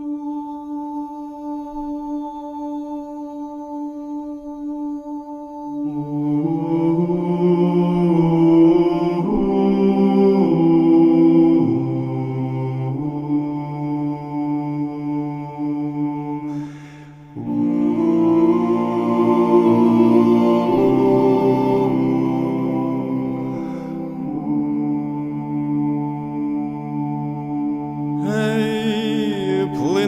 Ooh.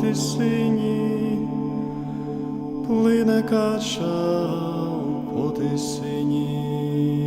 по тисині, плине кача по тисині.